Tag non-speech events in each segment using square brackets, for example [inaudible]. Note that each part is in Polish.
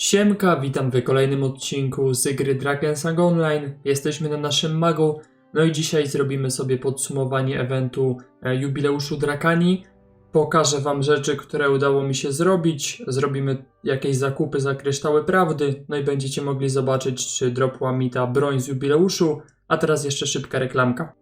Siemka, witam w kolejnym odcinku z gry Dragon's Age Online. Jesteśmy na naszym magu, no i dzisiaj zrobimy sobie podsumowanie eventu e, jubileuszu Drakani. Pokażę wam rzeczy, które udało mi się zrobić. Zrobimy jakieś zakupy za kryształy prawdy, no i będziecie mogli zobaczyć, czy dropła mi ta broń z jubileuszu. A teraz jeszcze szybka reklamka.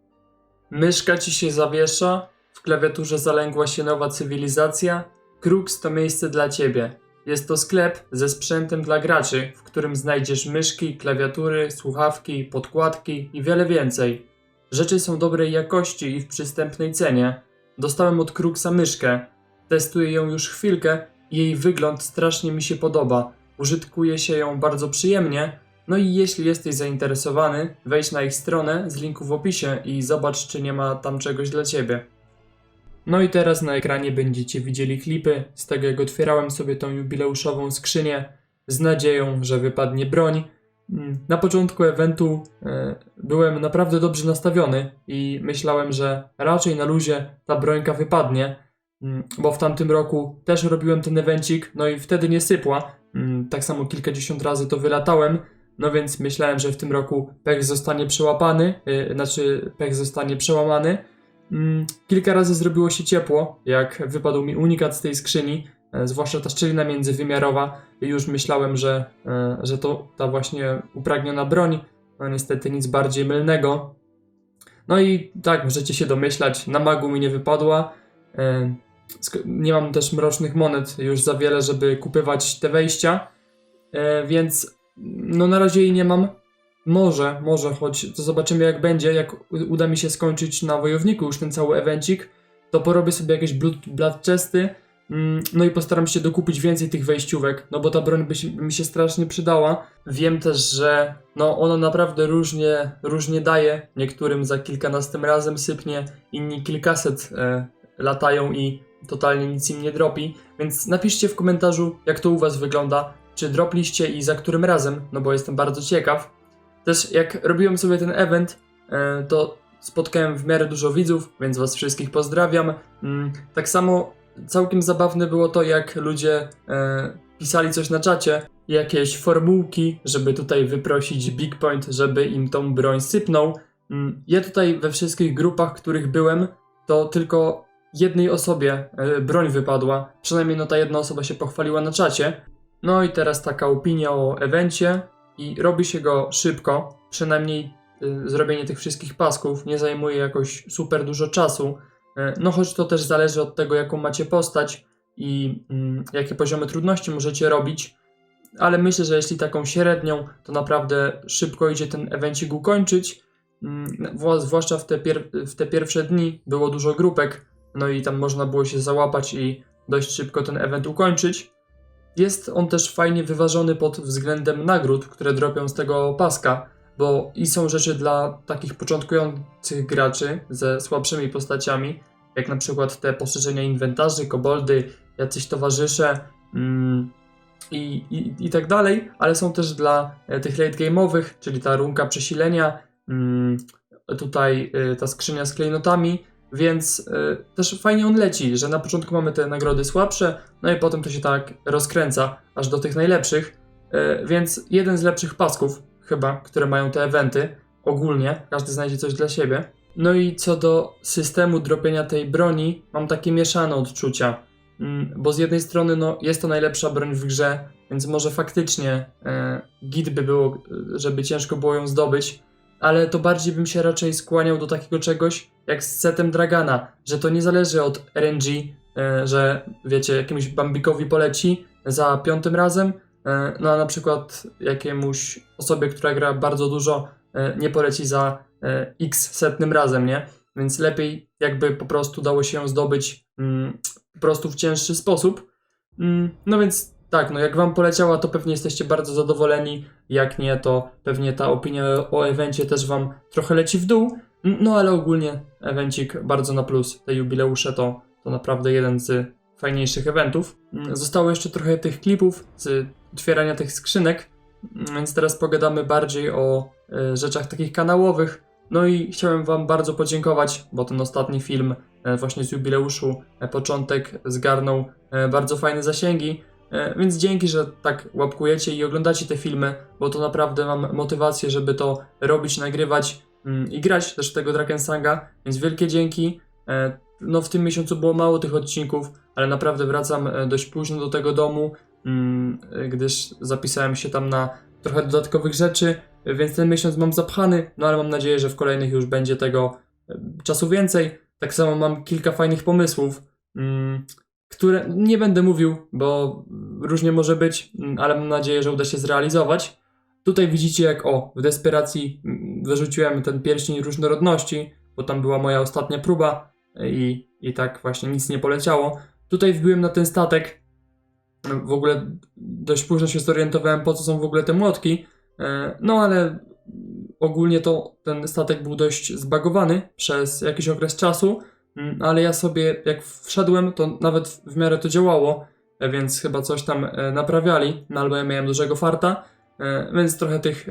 Myszka ci się zawiesza, w klawiaturze zalęgła się nowa cywilizacja. Krux to miejsce dla ciebie. Jest to sklep ze sprzętem dla graczy, w którym znajdziesz myszki, klawiatury, słuchawki, podkładki i wiele więcej. Rzeczy są dobrej jakości i w przystępnej cenie. Dostałem od Kruxa myszkę. Testuję ją już chwilkę i jej wygląd strasznie mi się podoba. Użytkuje się ją bardzo przyjemnie. No i jeśli jesteś zainteresowany, wejdź na ich stronę z linku w opisie i zobacz, czy nie ma tam czegoś dla ciebie. No i teraz na ekranie będziecie widzieli klipy z tego, jak otwierałem sobie tą jubileuszową skrzynię z nadzieją, że wypadnie broń. Mm, Na początku eventu e, byłem naprawdę dobrze nastawiony i myślałem, że raczej na luzie ta brońka wypadnie, mm, bo w tamtym roku też robiłem ten evencik, no i wtedy nie sypła. Mm, Tak samo kilkadziesiąt razy to wylatałem, no więc myślałem, że w tym roku pech zostanie przełapany, yy, znaczy pech zostanie przełamany. Mm, Kilka razy zrobiło się ciepło, jak wypadł mi unikat z tej skrzyni, e, zwłaszcza ta szczelina międzywymiarowa. Już myślałem, że, e, że to ta właśnie upragniona broń. No niestety nic bardziej mylnego. No i tak, możecie się domyślać, na magu mi nie wypadła. E, Nie mam też mrocznych monet już za wiele, żeby kupywać te wejścia, więc no na razie jej nie mam. Może, może, choć to zobaczymy jak będzie, jak uda mi się skończyć na wojowniku już ten cały evencik, to porobię sobie jakieś blood, chesty, mm, no i postaram się dokupić więcej tych wejściówek, no bo ta broń by się, mi się strasznie przydała. Wiem też, że no ona naprawdę różnie, różnie daje, niektórym za kilkanastym razem sypnie, inni kilkaset e, latają i totalnie nic im nie dropi, więc napiszcie w komentarzu jak to u was wygląda, czy dropliście i za którym razem, no bo jestem bardzo ciekaw. Też jak robiłem sobie ten event, e, to spotkałem w miarę dużo widzów, więc was wszystkich pozdrawiam. Mm, Tak samo całkiem zabawne było to, jak ludzie e, pisali coś na czacie, jakieś formułki, żeby tutaj wyprosić Big Point, żeby im tą broń sypnął. Mm, Ja tutaj we wszystkich grupach, których byłem, to tylko jednej osobie e, broń wypadła. Przynajmniej no ta jedna osoba się pochwaliła na czacie. No i teraz taka opinia o evencie i robi się go szybko. Przynajmniej y, zrobienie tych wszystkich pasków nie zajmuje jakoś super dużo czasu. Y, no choć to też zależy od tego, jaką macie postać i mm, jakie poziomy trudności możecie robić. Ale myślę, że jeśli taką średnią, to naprawdę szybko idzie ten evencik ukończyć. Mm, wła- Zwłaszcza w te, w te pierwsze dni było dużo grupek, no i tam można było się załapać i dość szybko ten event ukończyć. Jest on też fajnie wyważony pod względem nagród, które dropią z tego paska, bo i są rzeczy dla takich początkujących graczy ze słabszymi postaciami, jak na przykład te poszerzenia inwentarzy, koboldy, jacyś towarzysze mm, i, i, i tak dalej, ale są też dla e, tych late game'owych, czyli ta runka przesilenia, mm, tutaj e, ta skrzynia z klejnotami, więc e, też fajnie on leci, że na początku mamy te nagrody słabsze, no i potem to się tak rozkręca aż do tych najlepszych. E, Więc jeden z lepszych pasków, chyba, które mają te eventy, ogólnie, każdy znajdzie coś dla siebie. No i co do systemu dropienia tej broni, mam takie mieszane odczucia. Mm, Bo z jednej strony, no, jest to najlepsza broń w grze, więc może faktycznie e, git by było, e, żeby ciężko było ją zdobyć, ale to bardziej bym się raczej skłaniał do takiego czegoś jak z setem Dragana, że to nie zależy od RNG, e, że wiecie, jakiemuś Bambikowi poleci za piątym razem, e, no a na przykład jakiemuś osobie, która gra bardzo dużo, e, nie poleci za e, x setnym razem, nie? Więc lepiej jakby po prostu dało się ją zdobyć mm, po prostu w cięższy sposób. Mm, no więc tak, no jak wam poleciała, to pewnie jesteście bardzo zadowoleni. Jak nie, to pewnie ta opinia o evencie też wam trochę leci w dół. No ale ogólnie evencik bardzo na plus. Te jubileusze to, to naprawdę jeden z fajniejszych eventów. Mm, Zostało jeszcze trochę tych klipów z otwierania tych skrzynek, mm, więc teraz pogadamy bardziej o e, rzeczach takich kanałowych. No i chciałem Wam bardzo podziękować, bo ten ostatni film e, właśnie z jubileuszu, e, początek zgarnął bardzo fajne zasięgi. E, Więc dzięki, że tak łapkujecie i oglądacie te filmy, bo to naprawdę mam motywację, żeby to robić, nagrywać mm, i grać też w tego Drakensanga, więc wielkie dzięki. E, No w tym miesiącu było mało tych odcinków, ale naprawdę wracam e, dość późno do tego domu, mm, gdyż zapisałem się tam na trochę dodatkowych rzeczy, więc ten miesiąc mam zapchany, no ale mam nadzieję, że w kolejnych już będzie tego czasu więcej. Tak samo mam kilka fajnych pomysłów, mm, które nie będę mówił, bo różnie może być, ale mam nadzieję, że uda się zrealizować. Tutaj widzicie, jak o, w desperacji mm, wyrzuciłem ten pierścień różnorodności, bo tam była moja ostatnia próba i, i tak właśnie nic nie poleciało. Tutaj wbiłem na ten statek. W ogóle dość późno się zorientowałem, po co są w ogóle te młotki. E, No ale ogólnie to ten statek był dość zbagowany przez jakiś okres czasu, ale ja sobie jak wszedłem, to nawet w miarę to działało, e, więc chyba coś tam e, naprawiali, no albo ja miałem dużego farta, e, więc trochę tych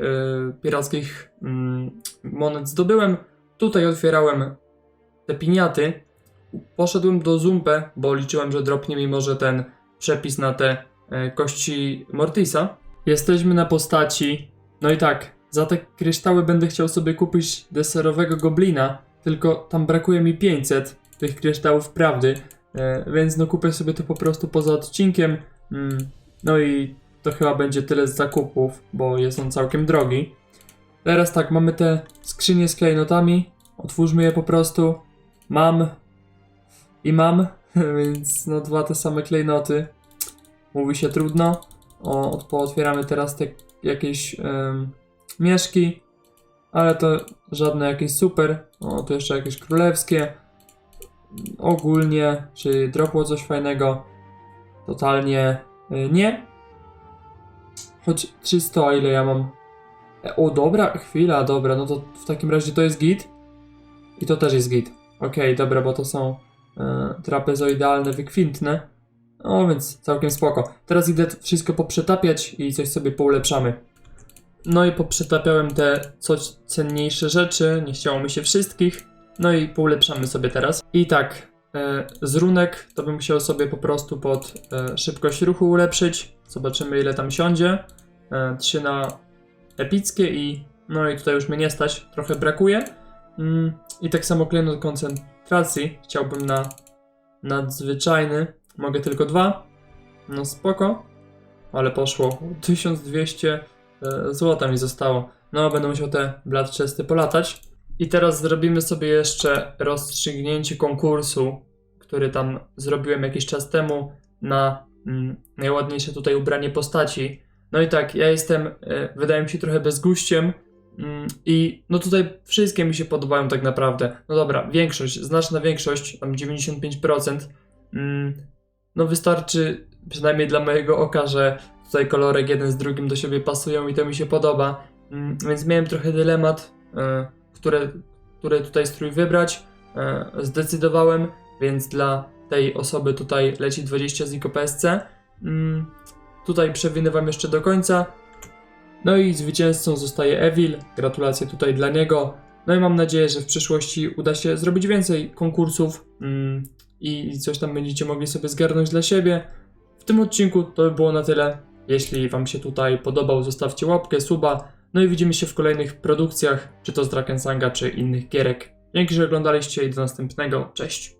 pirackich mm, monet zdobyłem. Tutaj otwierałem te piniaty. Poszedłem do Zumpe, bo liczyłem, że dropnie mi może ten przepis na te kości Mortisa. Jesteśmy na postaci. No i tak, za te kryształy będę chciał sobie kupić deserowego goblina, tylko tam brakuje mi 500 tych kryształów prawdy, e, więc no kupię sobie to po prostu poza odcinkiem. Mm, no i to chyba będzie tyle z zakupów, bo jest on całkiem drogi. Teraz tak, mamy te skrzynie z klejnotami. Otwórzmy je po prostu. Mam i mam, [laughs] więc no dwa te same klejnoty. Mówi się trudno. O, pootwieramy teraz te jakieś em, mieszki, ale to żadne jakieś super. O, tu jeszcze jakieś królewskie. Ogólnie, czy dropło coś fajnego? Totalnie y, nie. Choć 300, a ile ja mam? E, O, dobra, chwila, dobra, no to w takim razie to jest git. I to też jest git. Okej, dobra, bo to są e, trapezoidalne, wykwintne. No więc całkiem spoko. Teraz idę wszystko poprzetapiać i coś sobie poulepszamy. No i poprzetapiałem te coś cenniejsze rzeczy, nie chciało mi się wszystkich. No i poulepszamy sobie teraz. I tak, e, z runek to bym musiał sobie po prostu pod e, szybkość ruchu ulepszyć. Zobaczymy ile tam siądzie. E, 3 na epickie i no i tutaj już mnie nie stać, trochę brakuje. Mm, I tak samo klejnot koncentracji chciałbym na nadzwyczajny. Mogę tylko dwa. No spoko. Ale poszło. 1200 e, złota mi zostało. No, będę musiał te chesty polatać. I teraz zrobimy sobie jeszcze rozstrzygnięcie konkursu, który tam zrobiłem jakiś czas temu na mm, najładniejsze tutaj ubranie postaci. No i tak, ja jestem, e, wydaje mi się, trochę bezguściem. Mm, I no tutaj wszystkie mi się podobają tak naprawdę. No dobra, większość, znaczna większość, tam 95%. Mm, no wystarczy, przynajmniej dla mojego oka, że tutaj kolorek jeden z drugim do siebie pasują i to mi się podoba. Mm, Więc miałem trochę dylemat, e, które, który tutaj strój wybrać. E, Zdecydowałem, więc dla tej osoby tutaj leci 20 z PSC. Mm, Tutaj przewinę wam jeszcze do końca. No i zwycięzcą zostaje Evil. Gratulacje tutaj dla niego. No i mam nadzieję, że w przyszłości uda się zrobić więcej konkursów mm, i coś tam będziecie mogli sobie zgarnąć dla siebie. W tym odcinku to by było na tyle. Jeśli Wam się tutaj podobał, zostawcie łapkę, suba. No i widzimy się w kolejnych produkcjach, czy to z Drakensanga, czy innych gierek. Dzięki, że oglądaliście i do następnego. Cześć!